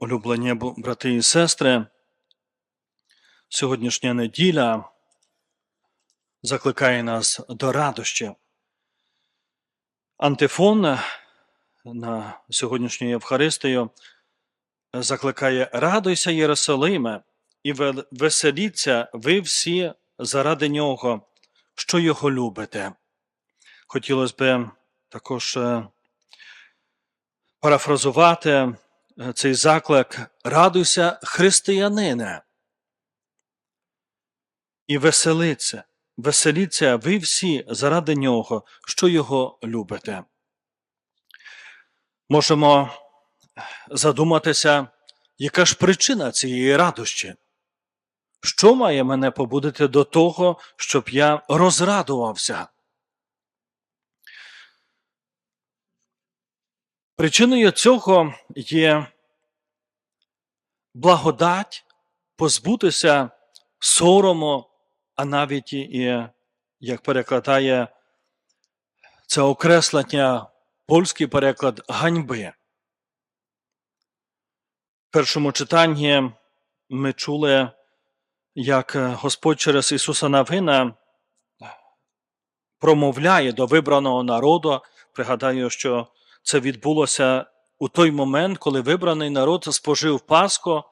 Улюблені брати і сестри, сьогоднішня неділя закликає нас до радощі. Антифон на сьогоднішню Євхаристію закликає Радуйся, Єрусалиме, і веселіться ви всі заради нього, що його любите. Хотілося б також е, парафразувати цей заклик Радуйся, християнине. І веселіться, веселіться ви всі заради нього, що його любите. Можемо задуматися, яка ж причина цієї радощі? Що має мене побудити до того, щоб я розрадувався? Причиною цього є благодать позбутися сорому, а навіть і, як перекладає це окреслення, польський переклад ганьби. В першому читанні ми чули, як Господь через Ісуса Навина промовляє до вибраного народу. Пригадаю, що це відбулося у той момент, коли вибраний народ спожив Пасху,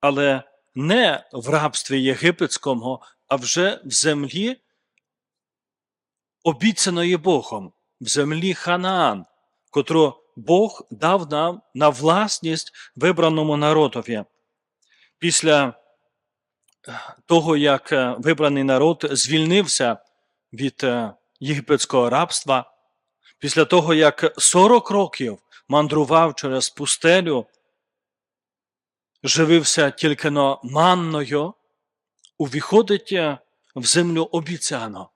але не в рабстві єгипетському, а вже в землі, обіцяної Богом, в землі Ханаан, котру Бог дав нам на власність вибраному народові. Після того, як е, вибраний народ звільнився від е, єгипетського рабства, після того, як 40 років мандрував через пустелю, живився тільки но манною, увіходить в землю обіцяно,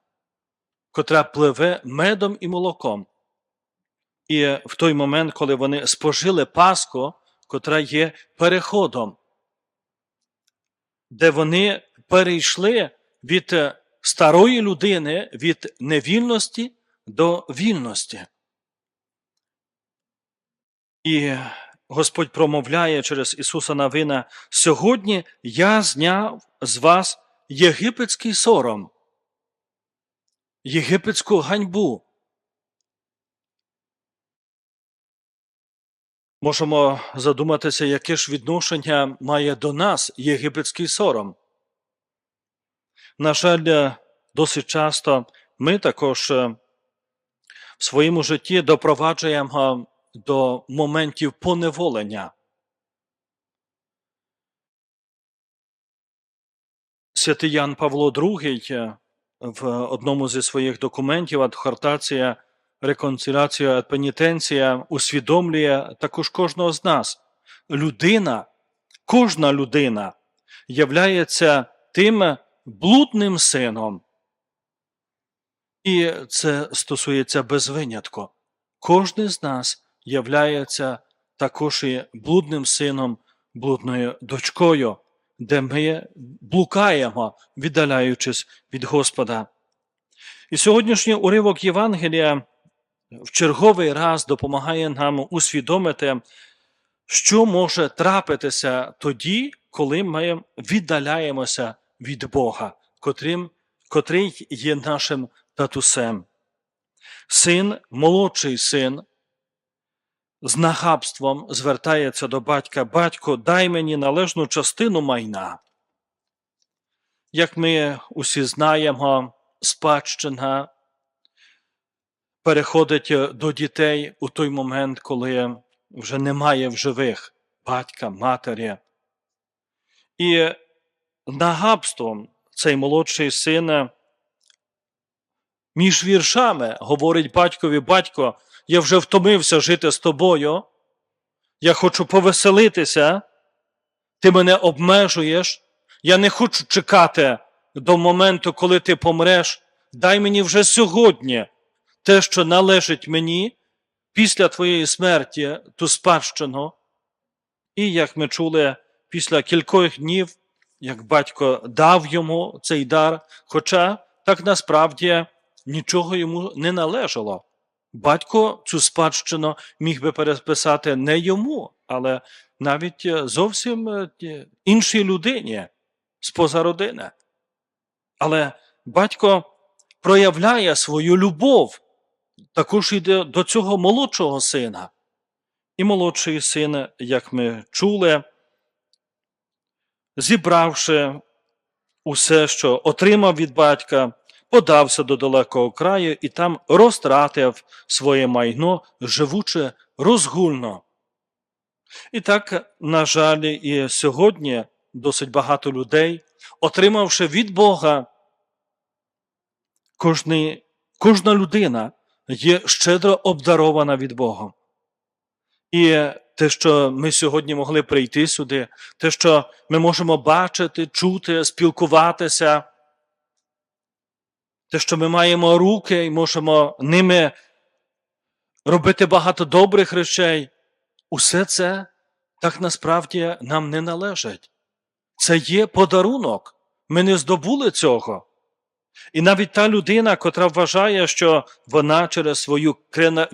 котра пливе медом і молоком. І в той момент, коли вони спожили Пасху, котра є переходом, де вони перейшли від старої людини, від невільності до вільності. І Господь промовляє через Ісуса Навина: сьогодні я зняв з вас єгипетський сором, єгипетську ганьбу. Можемо задуматися, яке ж відношення має до нас єгипетський сором. На жаль, досить часто ми також е, в своєму житті допроваджуємо до моментів поневолення. Святий Ян Павло II е, в одному зі своїх документів адхортація реконциляція et пенітенція усвідомлює також кожного з нас. Людина, кожна людина являється тим блудним сином. І це стосується без винятку. Кожен з нас являється також і блудним сином, блудною дочкою, де ми блукаємо, віддаляючись від Господа. І сьогоднішній уривок Євангелія в черговий раз допомагає нам усвідомити, що може трапитися тоді, коли ми віддаляємося від Бога, котрим, котрий є нашим татусем. Син, молодший син, з нахабством звертається до батька: Батько, дай мені належну частину майна. Як ми усі знаємо, спадщина переходить до дітей у той момент, коли вже немає в живих батька, матері. І нагабством цей молодший син між віршами говорить батькові: Батько, я вже втомився жити з тобою, я хочу повеселитися, ти мене обмежуєш, я не хочу чекати до моменту, коли ти помреш. Дай мені вже сьогодні те, що належить мені після твоєї смерті, ту спадщину. І, як ми чули, після кількох днів, як батько дав йому цей дар, хоча так насправді нічого йому не належало. Батько цю спадщину міг би переписати не йому, але навіть е, зовсім е, іншій людині споза родини. Але батько проявляє свою любов також до до цього молодшого сина. І молодший син, як ми чули, зібравши усе, що отримав від батька, подався до далекого краю і там розтратив своє майно, живучи розгульно. І так, на жаль, і сьогодні досить багато людей, отримавши від Бога, кожний, кожна людина є щедро обдарована від Бога. І те, що ми сьогодні могли прийти сюди, те, що ми можемо бачити, чути, спілкуватися, те, що ми маємо руки і можемо ними робити багато добрих речей, усе це так насправді нам не належить. Це є подарунок. Ми не здобули цього. І навіть та людина, котра вважає, що вона через свою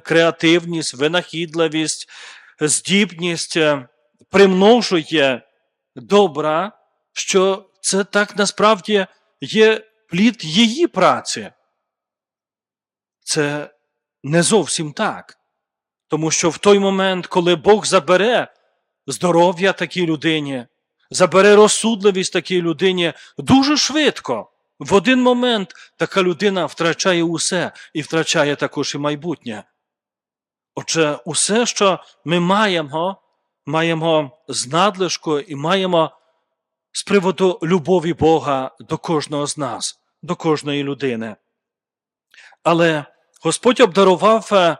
креативність, винахідливість, здібність е, примножує добра, що це так насправді є плід її праці. Це не зовсім так. Тому що в той момент, коли Бог забере здоров'я такій людині, забере розсудливість такій людині дуже швидко. В один момент така людина втрачає усе і втрачає також і майбутнє. Отже, усе, що ми маємо, маємо з надлишку і маємо з приводу любові Бога до кожного з нас, до кожної людини. Але Господь обдарував е,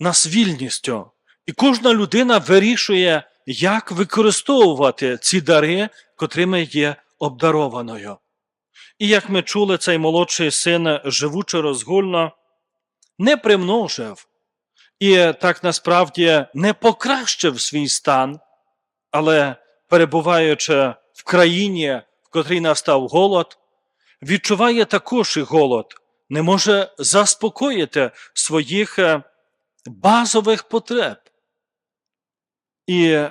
нас вільністю, і кожна людина вирішує, як використовувати ці дари, котрими є обдарованою. І як ми чули, цей молодший син, живучи розгульно, не примножив і так насправді не покращив свій стан, але перебуваючи в країні, в котрій настав голод, відчуває також і голод, не може заспокоїти своїх е, базових потреб. І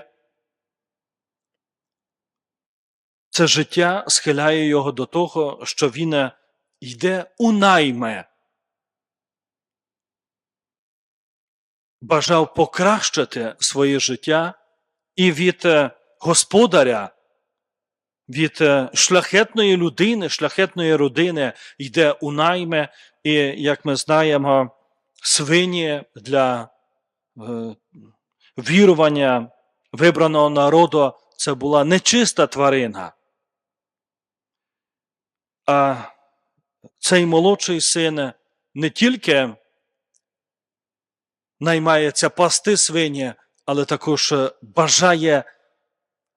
це життя схиляє його до того, що він е, йде у найме. Бажав покращити своє життя і від е, господаря, від е, шляхетної людини, шляхетної родини йде у найме, і, як ми знаємо, свині для е, вірування вибраного народу це була нечиста тварина. А цей молодший син не тільки наймається пасти свині, але також е, бажає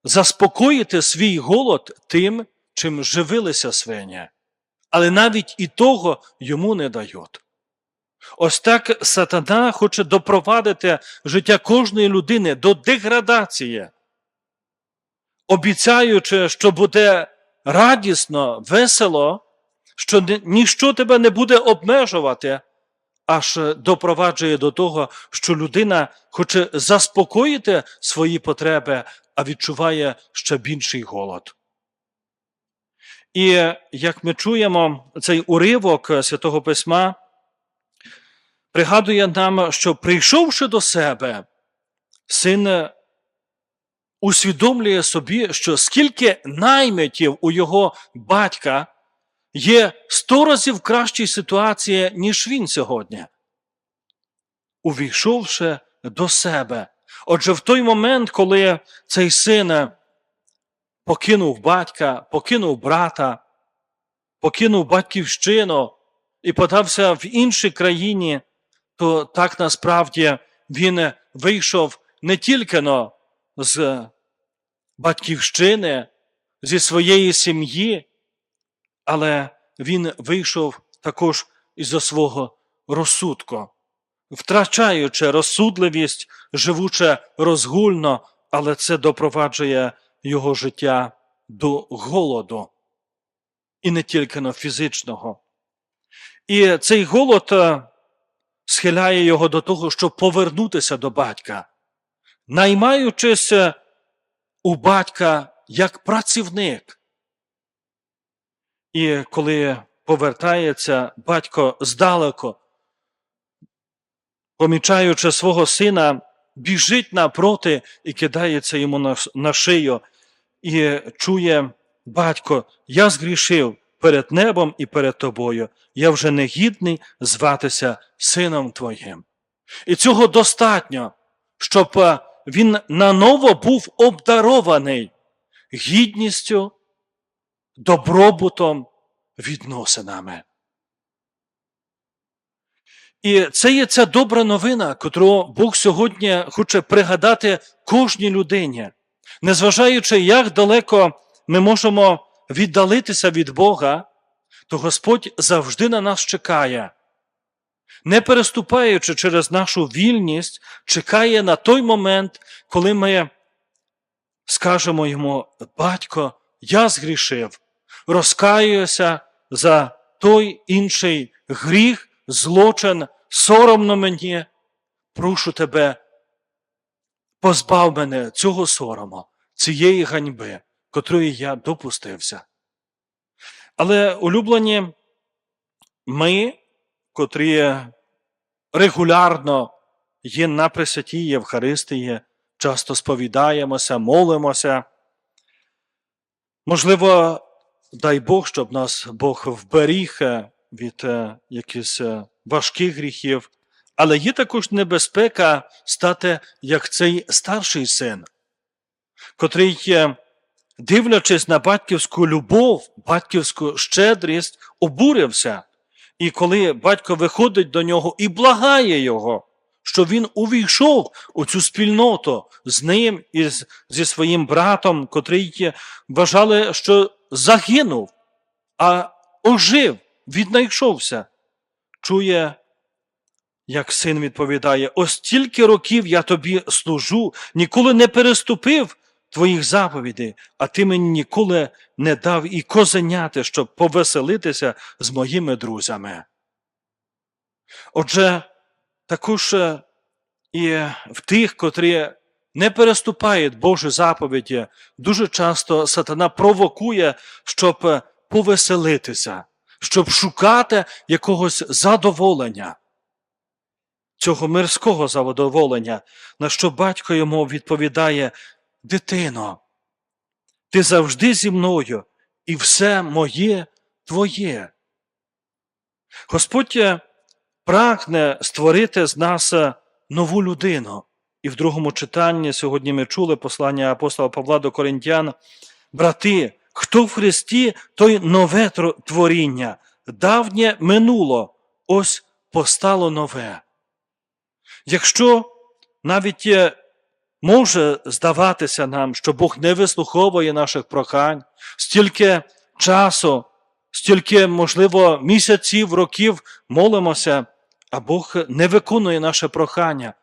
заспокоїти свій голод тим, чим живилися свині. Але навіть і того йому не дають. Ось так сатана хоче допровадити життя кожної людини до деградації, обіцяючи, що буде радісно, весело, що ні- ніщо тебе не буде обмежувати, аж допроваджує до того, що людина хоче заспокоїти свої потреби, а відчуває ще більший голод. І як ми чуємо, цей уривок Святого Письма пригадує нам, що прийшовши до себе, син усвідомлює собі, що скільки наймитів у його батька є сто разів кращій ситуації, ніж він сьогодні. Увійшовши до себе. Отже, в той момент, коли цей син покинув батька, покинув брата, покинув батьківщину і подався в іншій країні, то так насправді він вийшов не тільки з батьківщини, зі своєї сім'ї, але він вийшов також із свого розсудку, втрачаючи розсудливість, живучи розгульно, але це допроваджує його життя до голоду, і не тільки на фізичного. І цей голод е, схиляє його до того, щоб повернутися до батька, наймаючись е, у батька як працівник. І коли повертається батько здалеку, помічаючи свого сина, біжить напроти і кидається йому на, на шию, і чує батько, я згрішив перед небом і перед тобою. Я вже не гідний зватися сином твоїм. І цього достатньо, щоб е, він наново був обдарований гідністю, добробутом, відносинами. І це є ця добра новина, котру Бог сьогодні хоче пригадати кожній людині. Незважаючи, як далеко ми можемо віддалитися від Бога, то Господь завжди на нас чекає. Не переступаючи через нашу вільність, чекає на той момент, коли ми скажемо йому, батько, я згрішив, розкаюся за той інший гріх, злочин, соромно мені, прошу тебе, позбав мене цього сорому, цієї ганьби, котрої я допустився. Але улюблені ми, котрі регулярно є на Пресвятій Євхаристії, часто сповідаємося, молимося. Можливо, дай Бог, щоб нас Бог вберіг від е, якихось е, важких гріхів, але є також небезпека стати як цей старший син, котрий, е, дивлячись на батьківську любов, батьківську щедрість, обурився. І коли батько виходить до нього і благає його, що він увійшов у цю спільноту з ним і зі своїм братом, котрий вважали, що загинув, а ожив, віднайшовся, чує, як син відповідає: ось стільки років я тобі служу, ніколи не переступив твоїх заповідей, а ти мені ніколи не дав і козеняти, щоб повеселитися з моїми друзями. Отже, також е, і в тих, котрі не переступають Божі заповіді, дуже часто сатана провокує, щоб повеселитися, щоб шукати якогось задоволення, цього мирського задоволення, на що батько йому відповідає: Дитино, ти завжди зі мною, і все моє твоє. Господь е, прагне створити з нас е, нову людину. І в другому читанні сьогодні ми чули послання апостола Павла до Коринтян. Брати, хто в Христі, той нове творіння, давнє минуло, ось постало нове. Якщо навіть може здаватися нам, що Бог не вислуховує наших прохань, стільки часу, стільки, можливо, місяців, років молимося, а Бог не виконує наше прохання.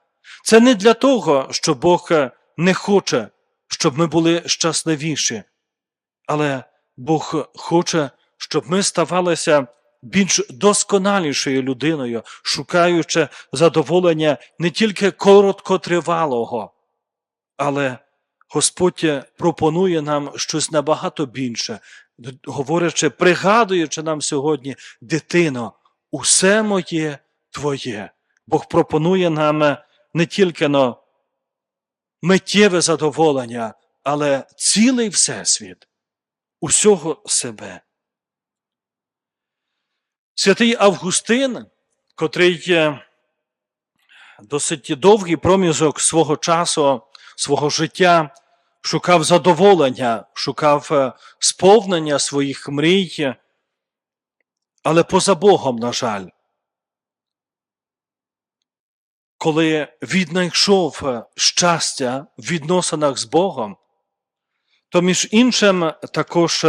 Це не для того, що Бог не хоче, щоб ми були щасливіші, але Бог хоче, щоб ми ставалися більш досконалішою людиною, шукаючи задоволення не тільки короткотривалого, але Господь пропонує нам щось набагато більше, говорячи, пригадуючи нам сьогодні, дитино, усе моє твоє. Бог пропонує нам не тільки но миттєве задоволення, але цілий всесвіт, усього себе. Святий Августин, котрий досить довгий проміжок свого часу, свого життя, шукав задоволення, шукав е, сповнення своїх мрій, але поза Богом, на жаль. Коли віднайшов е, щастя в відносинах з Богом, то між іншим також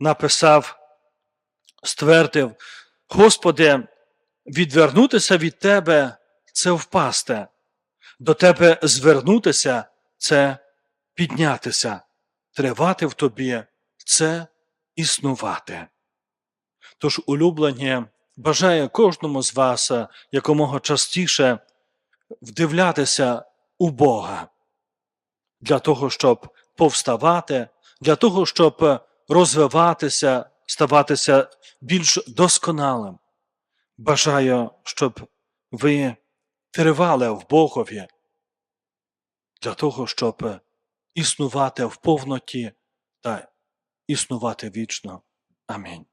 написав, ствердив, Господи, відвернутися від Тебе це впасти, до Тебе звернутися це піднятися, тривати в Тобі це існувати. Тож, улюблені, бажаю кожному з вас якомога частіше вдивлятися у Бога, для того, щоб повставати, для того, щоб розвиватися, ставатися більш досконалим. Бажаю, щоб ви тривали в Богові, для того, щоб існувати в повноті та існувати вічно. Амінь.